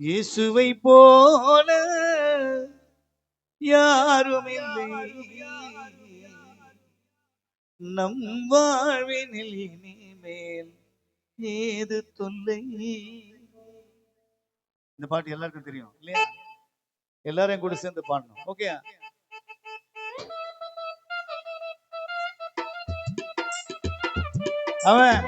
இயேசுவை போல யாரும் இல்லை. நம் வாழ்வினில் இனிமேல் ஏது தொல்லை? இந்த பாட்டு எல்லாருக்கும் தெரியும் இல்லையா? எல்லாரையும் கூட சேர்ந்து பாடணும். ஓகே அவன்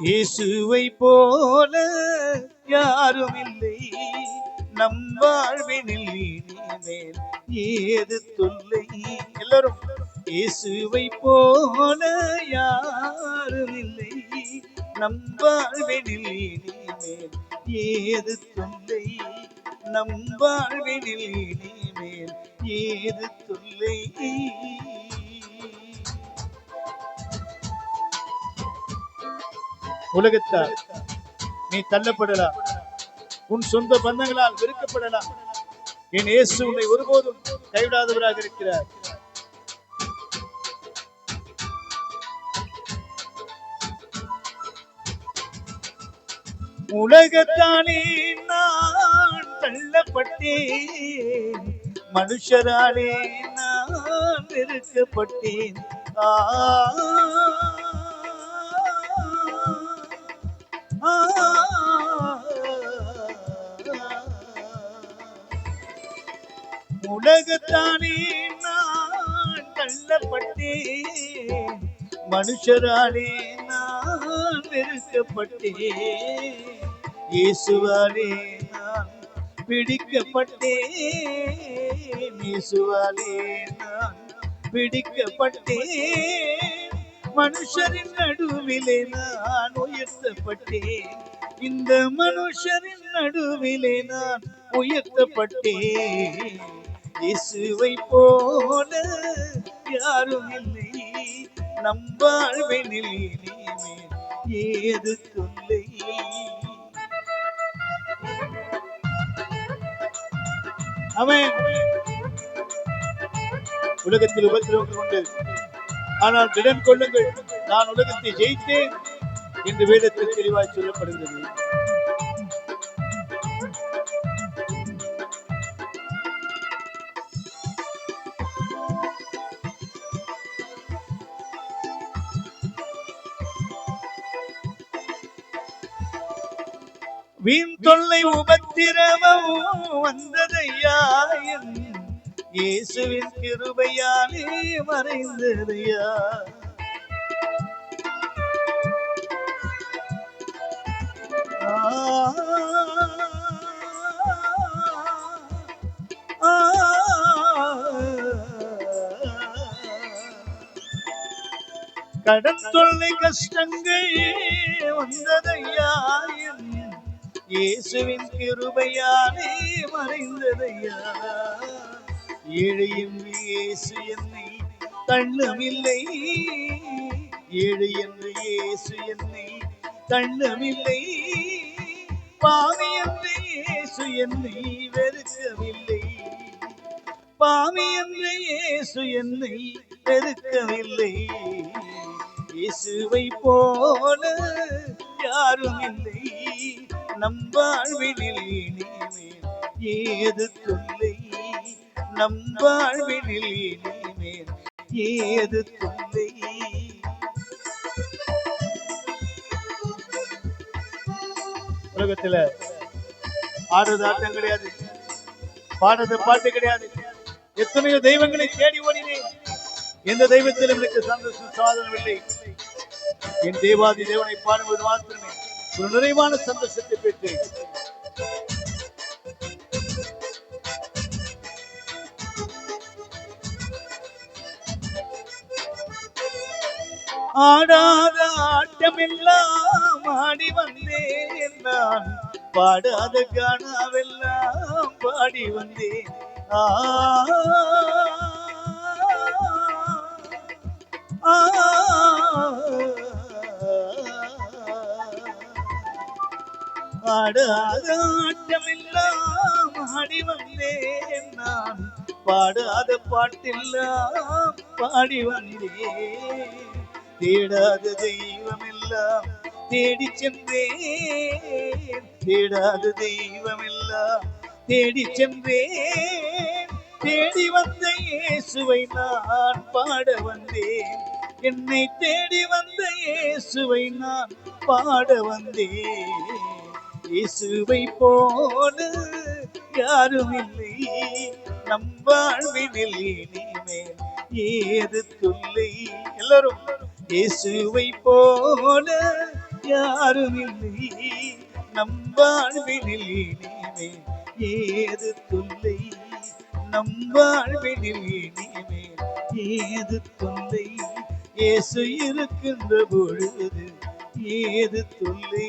இயேசுவை போல யாரும் இல்லை நம் வாழ்வினில் இனிமேல் ஏது தொல்லை. எல்லாரும் இயேசுவை போல யாரும் இல்லை நம் வாழ்வினில் இனிமேல் ஏது தொல்லை. நம் வாழ்வினில் இனிமேல் ஏது தொல்லை. உலகத்தால் நீ தள்ளப்படலாம். உன் சொந்த பந்தங்களால் வெறுக்கப்படலாம். என் இயேசு உன்னை ஒருபோதும் கைவிடாதவராக இருக்கிறார். உலகத்தாலே நான் தள்ளப்பட்டேன். மனுஷராலே நான் வெறுக்கப்பட்டேன். ஆ. உலகத்தானே நான் தள்ளப்பட்டேன். மனுஷராலே நான் வெறுக்கப்பட்டேன். இயேசுவாலே நான் பிடிக்கப்பட்டேன். இயேசுவாலே நான் பிடிக்கப்பட்டேன். மனுஷரின் நடுவிலே நான் உயர்த்தப்பட்டேன். இந்த மனுஷரின் நடுவிலே நான் உயர்த்தப்பட்டேன். இயேசுவை போல யாரும் இல்லை. நம் வாழ்வினில் இனிமேல் ஏது தொல்லை அவன் உலகத்தில் உபத்திரவங்கள் உண்டு. ஆனால் திடன் கொள்ளுங்கள். நான் உலகத்தை ஜெயித்தேன் என்று வேதத்தில் தெளிவாய் சொல்லப்படுகிறது. வீண் தொல்லை உபத்திரவம் வந்ததையா இயேசுவின் கிருபையாலே மறைந்ததையா கடன் தொல்லை கஷ்டங்கள் வந்ததையா இயேசுவின் கிருபையாலே மறைந்ததையா? ஏழையின் இயேசு என்னை தள்ளமில்லை ஏழு என்று இயேசு என்னை தள்ளமில்லை பாவி என்று இயேசு என்னை வெறுக்கவில்லை. பாவி என்று இயேசு என்னை வெறுக்கவில்லை. இயேசுவை போல யாரும் இல்லை. நம் வாழ்வினில் இனிமேல் ஏது தொல்லை நம் வாழ்வினில் இனிமேல் ஏது தொல்லை உலகத்துல ஆடுறது ஆட்டம் கிடையாது பாடுறது பாட்டு கிடையாது. எத்தனையோ தெய்வங்களை தேடி ஓடினேன். எந்த தெய்வத்திலும் எனக்கு சந்தோஷம் சாதனம் இல்லை. என் தேவாதி தேவனை பாடுவது மாத்திரமே. ஒரு நிறைவான சந்தோஷத்தை பெற்று. ஆடாத ஆட்டமெல்லாம் ஆடி வந்தேன் நான் பாடாத காணாவெல்லாம் பாடி வந்தேன். ஆ, ஆ, ஆடாத ஆட்டமெல்லாம் ஆடி வந்தேன் நான். பாடாத பாட்டெல்லாம் பாடி வந்தேன் தேடாத தெய்வமெல்லாம் தேடி சென்றேன். தேடாத தெய்வமெல்லாம் தேடி சென்றேன். தேடி வந்த இயேசுவை நான் பாட வந்தேன். என்னை தேடி வந்த இயேசுவை நான் பாட வந்தேன். இயேசுவை போல யாரும் இல்லை. நம் வாழ்வினில் இனிமேல் ஏது தொல்லை எல்லாரும் இயேசுவை போல யாரும் இல்லை. நம் வாழ்வினில் இனிமேல் ஏது தொல்லை நம் வாழ்வினில் இனிமேல் ஏது தொல்லை இயேசு இருக்கின்ற பொழுது ஏது தொல்லை